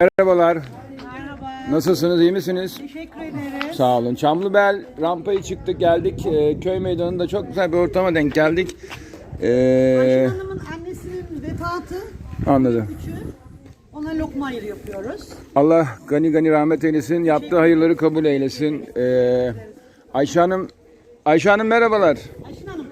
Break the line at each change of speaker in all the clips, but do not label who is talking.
Merhabalar.
Merhaba.
Nasılsınız? iyi misiniz?
Teşekkür ederiz.
Sağ olun. Çamlıbel rampayı çıktık geldik. Ee, köy meydanında çok güzel bir ortama denk geldik. Ee,
Ayşe Hanım'ın annesinin vefatı
anladım.
küçüğü. Ona lokma hayır yapıyoruz.
Allah gani gani rahmet eylesin. Yaptığı hayırları kabul eylesin. Ee, Ayşe Hanım Ayşe Hanım merhabalar.
Ayşe Hanım.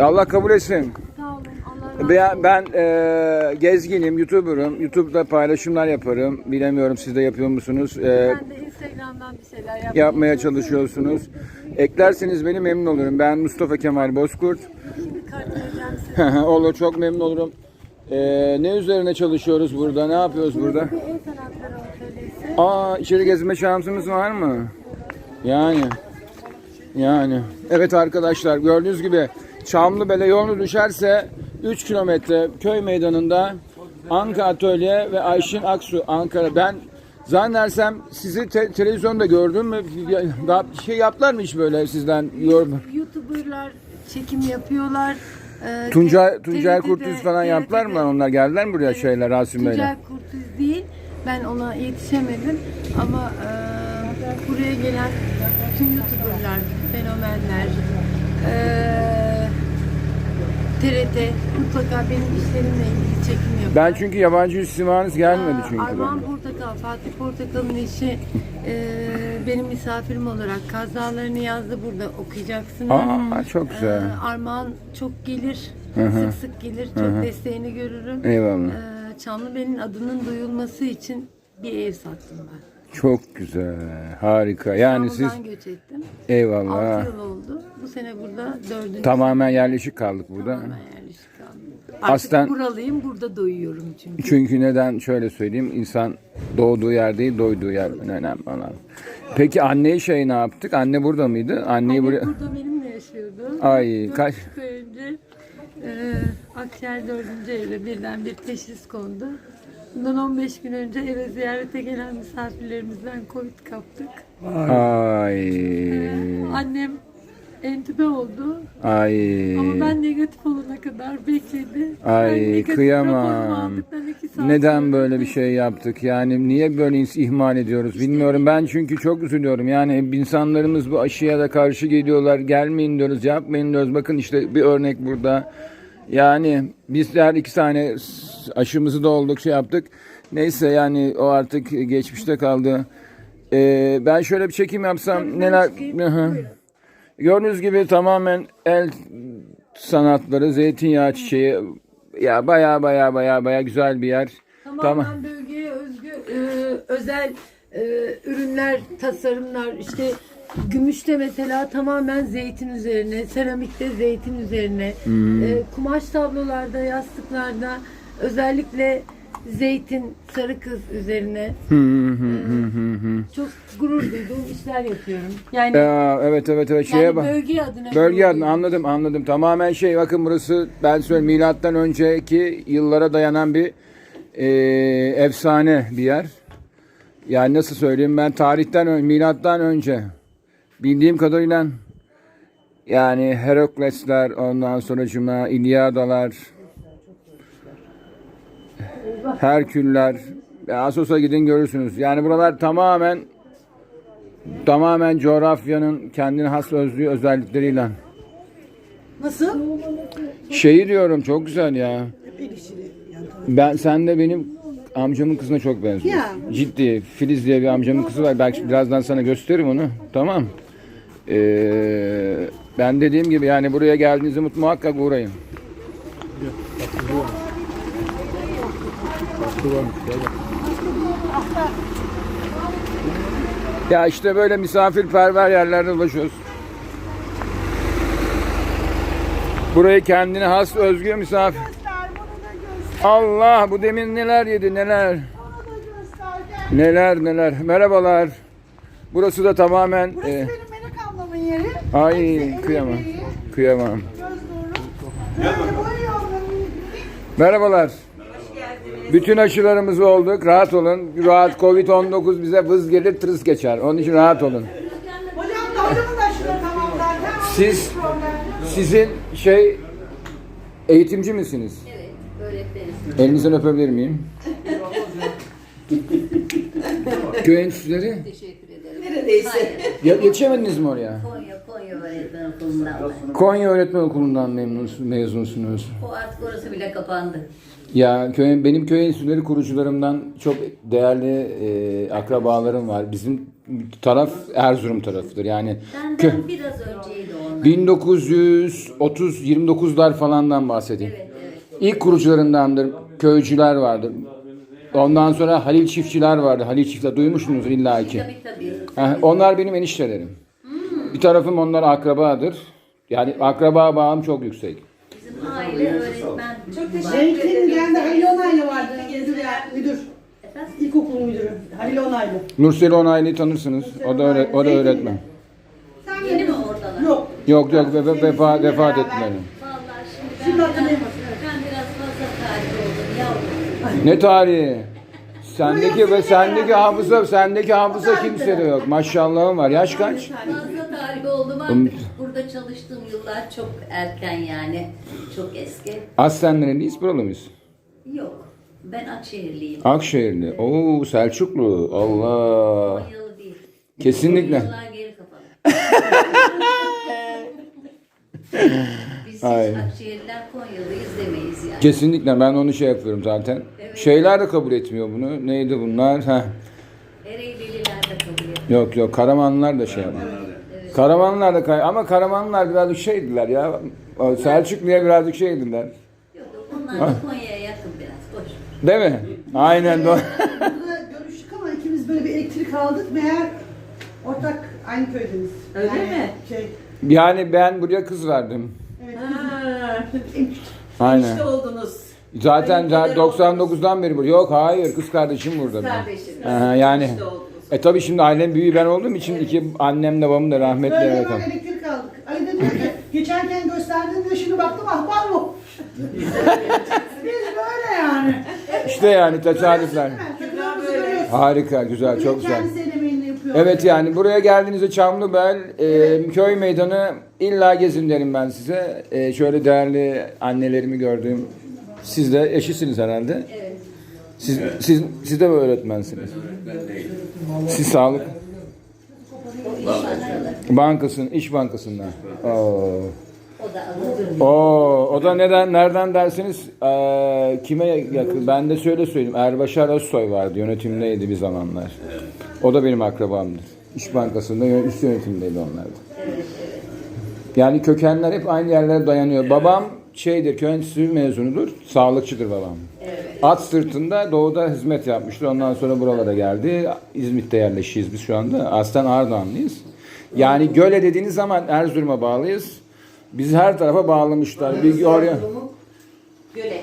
Allah kabul etsin.
Sağ olun. Allah razı
Ben, ben e, gezginim, YouTuber'ım. YouTube'da paylaşımlar yaparım. Bilemiyorum siz de yapıyor musunuz? Ee,
Ben de Instagram'dan bir şeyler yapmaya,
yapmaya çalışıyorsunuz. Eklerseniz beni memnun olurum. Ben Mustafa Kemal Bozkurt.
Bir kart vereceğim size.
Olur çok memnun olurum. Ee, ne üzerine çalışıyoruz burada? Ne yapıyoruz burada?
Bir el sanatları atölyesi.
Aa içeri gezme şansımız var mı? Yani. Yani. Evet arkadaşlar gördüğünüz gibi Çamlıbele yolunu düşerse 3 kilometre köy meydanında Anka Atölye ve Ayşin Aksu Ankara. Ben zannedersem sizi te- televizyonda gördüm mü? Daha bir şey yaptılar mı hiç böyle sizden? Yorum.
YouTuber'lar çekim yapıyorlar. Ee,
Tuncay, Tuncay
TRT'de
Kurtüz falan yaptılar mı? Onlar geldiler mi buraya şeyler Rasim Bey'le?
Tuncay Kurtüz değil. Ben ona yetişemedim. Ama e, buraya gelen bütün YouTuber'lar, fenomenler, e, TRT mutlaka benim işlerimle ilgili çekim yapıyor.
Ben çünkü yabancı istimanız gelmedi çünkü.
Armağan
bana.
Portakal, Fatih Portakal'ın eşi e, benim misafirim olarak Kaz Dağları'nı yazdı burada okuyacaksınız.
Aa çok
E,
güzel.
Armağan çok gelir,
hı.
sık sık gelir, çok desteğini görürüm.
Eyvallah.
E, Çamlıbel'in adının duyulması için bir ev sattım ben.
Çok güzel. Harika. Yani siz
İstanbul'dan göç ettim. 6
eyvallah.
yıl oldu. Bu sene burada dördüncü
Tamamen yerleşik kaldık burada.
tamamen yerleşik kaldım. Artık
Aslen-
buralıyım, burada doyuyorum çünkü.
Çünkü neden şöyle söyleyeyim. insan doğduğu yer değil doyduğu yer önemli olan. Peki anneyi şey ne yaptık? Anne burada mıydı? Anneyi
Annem
buraya...
burada benimle yaşıyordu.
Ay,
Dört
kaç-
dakika önce e, Akşehir 4. evde birden bir teşhis kondu. Bundan 15 gün önce eve ziyarete gelen misafirlerimizden Covid kaptık.
Ay.
Annem entübe oldu
Ay.
ama ben negatif olana kadar bekledi.
Ay kıyamam. Neden böyle bir şey yaptık? Yani niye böyle ihmal ediyoruz bilmiyorum. Ben çünkü çok üzülüyorum. Yani insanlarımız bu aşıya da karşı geliyorlar. Gelmeyin diyoruz, yapmayın diyoruz. Bakın işte bir örnek burada. Yani bizler iki tane aşımızı da olduk, şey yaptık. Neyse yani o artık geçmişte kaldı. Ee, ben şöyle bir çekim yapsam neler... Hı hı. Gördüğünüz gibi tamamen el sanatları, zeytinyağı çiçeği. Ya baya baya baya baya güzel bir yer.
Tamamen
Tamam.
bölgeye özgü e, özel e, ürünler, tasarımlar işte gümüşte mesela tamamen zeytin üzerine, seramikte zeytin üzerine, e, kumaş tablolarda, yastıklarda özellikle zeytin, sarı kız üzerine
Hı hı hı hı hı hı.
çok gurur duyduğum işler yapıyorum. Yani,
Ya, evet evet evet şeye
yani
bak.
bölge adına
Bölge adına anladım anladım. Tamamen şey bakın burası ben söyleyeyim milattan önceki yıllara dayanan bir e, efsane bir yer. Yani nasıl söyleyeyim ben tarihten milattan önce bildiğim kadarıyla yani Heraklesler ondan sonra cuma İlyadalar Herküller Asos'a gidin görürsünüz. Yani buralar tamamen tamamen coğrafyanın kendine has özlü özellikleriyle.
Nasıl?
Şeyi diyorum çok güzel ya. Ben sen de benim amcamın kızına çok benziyorsun.
Ya.
Ciddi. Filiz diye bir amcamın kızı var. Belki birazdan sana gösteririm onu. Tamam. Ee, ben dediğim gibi yani buraya geldiğinizde mut- muhakkak uğrayın. Ya işte böyle misafirperver yerlerde dolaşıyoruz. Burayı kendine has özgü misafir. Allah bu demin neler yedi neler. Neler neler. Merhabalar. Burası da tamamen
Burası
e, ay kıyamam. Kıyamam. Merhabalar. Bütün aşılarımızı olduk. Rahat olun. Rahat Covid-19 bize vız gelir tırıs geçer. Onun için rahat olun.
Hocam da hocamın da şurada tamam zaten.
Siz sizin şey eğitimci misiniz?
Evet, öğretmenim.
Elinizden öpebilir miyim? Köy enstitüleri.
Teşekkür ederim.
Neredeyse.
Ya, yetişemediniz mi oraya?
Öğretmen okulundan ben.
Konya Öğretmen Okulu'ndan mezunsunuz.
O artık orası bile kapandı.
Ya köy, benim köy enstitüleri kurucularımdan çok değerli e, akrabalarım var. Bizim taraf Erzurum tarafıdır. Yani kö,
biraz önceydi onlar.
1930 29'lar falandan bahsedeyim.
Evet, evet.
İlk kurucularındandır. Köycüler vardır. Ondan sonra Halil Çiftçiler vardı. Halil Çiftçiler duymuşsunuzdur illa ki.
Tabii tabii.
Ha, onlar benim eniştelerim. Bir tarafım onlar akrabadır. Yani akraba bağım çok yüksek.
Bizim aile öğretmen. Çok
Zeytin geldi Halil Onaylı vardı. Müdür. müdür. İlkokul müdürü. Halil Onaylı.
Nurseli Onaylı'yı tanırsınız. O da, öğre- o da öğretmen.
Sen
Yeni
de
mi oradalar?
Yok.
Yok yok ve, ve, vefa, vefat ettiler.
Vallahi şimdi ben
Şimdi hatırlayamadım.
ben biraz fazla tarih oldum yavrum.
Ne tarihi? Sendeki ve sendeki hafıza, sendeki hafıza kimsede yok. Maşallahım var. Yaş kaç?
Fazla tarih oldum
Um-
artık. Burada çalıştığım yıllar çok erken yani. Çok eski.
Aslen nereliyiz? Buralı mıyız?
Yok. Ben Akşehirliyim.
Akşehirli. Oo Selçuklu. Allah.
Konyalı değil.
Kesinlikle.
Yıllar geri kapalı. Biz hiç. Akşehirliler Konyalıyız demeyiz yani.
Kesinlikle ben onu şey yapıyorum zaten. Şeyler de kabul etmiyor bunu. Neydi bunlar? Heh.
Ereğlililer de kabul ediyor.
Yok yok Karamanlılar da şey yapıyor. Karamanlılar da kay ama Karamanlılar birazcık şeydiler ya. O Selçuklu'ya birazcık şeydiler.
Yok yok onlar da Konya'ya yakın biraz. Boş.
Değil mi? Aynen doğru.
Burada görüştük ama ikimiz böyle bir elektrik aldık. Meğer ortak aynı köydeniz.
Öyle
Yani
mi?
Şey,
Yani ben buraya kız verdim.
evet.
Ha,
Aynen.
işte oldunuz.
Zaten za- 99'dan beri burada. Yok hayır kız kardeşim burada. benim.
Kardeşim.
Aha, yani.
İşte oldunuz.
E tabi şimdi ailem büyüğü ben olduğum için iki annem de babam da rahmetli.
Böyle
Evet.
hemen elektrik aldık. Ali de diyor ki geçerken gösterdiğinde şimdi baktım ahbap bu. Biz böyle yani.
İşte yani tesadüfler. Harika, güzel, çok güzel.
Kendisi yapıyor.
Evet yani buraya geldiğinizde Çamlıbel e, köy meydanı illa gezin derim ben size. E, şöyle değerli annelerimi gördüğüm siz de eşisiniz herhalde.
Evet.
Siz, siz, siz de mi öğretmensiniz? Siz sağlık
O iş
bankasından. Oo. Oo, o da neden nereden dersiniz? Ee, kime yakın? Ben de şöyle söyleyeyim. Erbaşar Özsoy vardı. Yönetimdeydi bir zamanlar. O da benim akrabamdır. İş Bankası'nda üst yönetimdeydi onlar da. Yani kökenler hep aynı yerlere dayanıyor. Babam şeydir, köy enstitüsü mezunudur. Sağlıkçıdır babam. At sırtında doğuda hizmet yapmıştı. Ondan sonra buralara geldi. İzmit'te yerleşiyiz biz şu anda. Aslen Ardahanlıyız. Yani Göle dediğiniz zaman Erzurum'a bağlıyız. Bizi her tarafa bağlamışlar. Bir oraya.
Göle.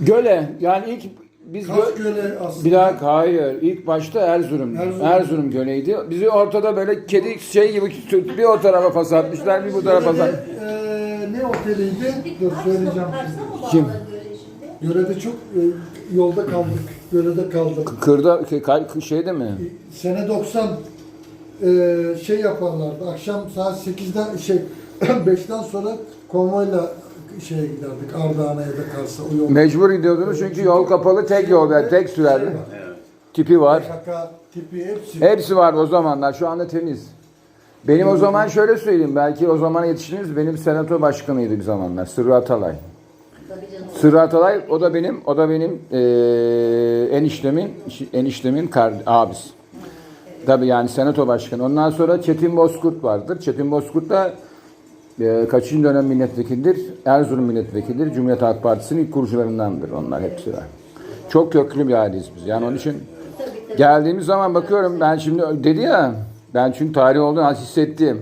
Göle yani ilk biz gö-
göle aslında?
bir dakika hayır. İlk başta Erzurum. Erzurum.
Erzurum.
Göleydi. Bizi ortada böyle kedi şey gibi bir o tarafa pas atmışlar, bir bu tarafa pas
Göle'de,
atmışlar.
eee, ne oteliydi? Dur söyleyeceğim.
Kim?
Göle'de çok e, yolda kaldık. Göle'de kaldık.
Kırda kay- şeyde mi?
Sene 90 eee, şey yaparlardı. Akşam saat 8'den şey 5'ten sonra konvoyla şeye giderdik. Ardahan'a ya da Kars'a o yol.
Mecbur gidiyordunuz çünkü yol kapalı tek yol yani tek sürerdi. Tipi var.
Şaka, tipi hepsi.
Hepsi var o zamanlar. Şu anda temiz. Benim o zaman şöyle söyleyeyim. Belki o zaman yetiştiniz. Benim senato başkanıydı bir zamanlar. Sırrı Atalay. Sırrı Atalay o da benim o da benim eee eniştemin eniştemin kar, abisi. Tabii yani senato başkanı. Ondan sonra Çetin Bozkurt vardır. Çetin Bozkurt da eee kaçıncı dönem milletvekilidir? Erzurum milletvekilidir. Cumhuriyet Halk Partisi'nin ilk kurucularındandır onlar hepsi var. Çok köklü bir aileyiz biz. Yani onun için geldiğimiz zaman bakıyorum ben şimdi dedi ya ben çünkü tarih olduğunu hissettim.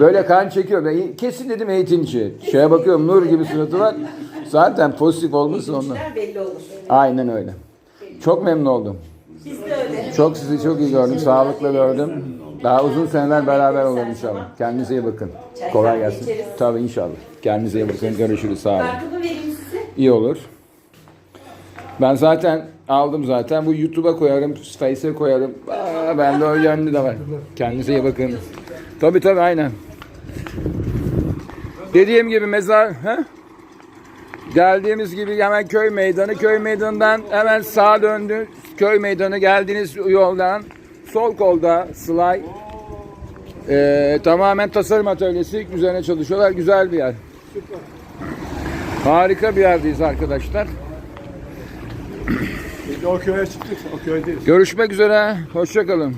Böyle kan çekiyor. Ben kesin dedim eğitimci. Şeye bakıyorum nur gibi suratı var. Zaten pozitif olmasın ondan.
İşler belli olur.
Aynen öyle. Çok memnun oldum.
Biz de öyle.
Çok sizi çok iyi gördüm. Sağlıkla gördüm. Daha uzun seneler beraber olalım inşallah. Kendinize iyi bakın. Kolay gelsin. Tabii inşallah. Kendinize iyi bakın. Görüşürüz. Sağ olun.
Farkımı vereyim size.
İyi olur. Ben zaten aldım zaten. Bu YouTube'a koyarım, Face'e koyarım. Aa, bende o yönlü de var. Kendinize iyi bakın. Tabii tabii aynen. Dediğim gibi mezar... He? Geldiğimiz gibi hemen köy meydanı. Köy meydanından hemen sağa döndü. Köy meydanı geldiğiniz yoldan sol kolda Slay. Ee, tamamen tasarım atölyesi üzerine çalışıyorlar. Güzel bir yer. Harika bir yerdeyiz arkadaşlar.
Biz o köye çıktık, o köydeyiz.
Görüşmek üzere. Hoşçakalın.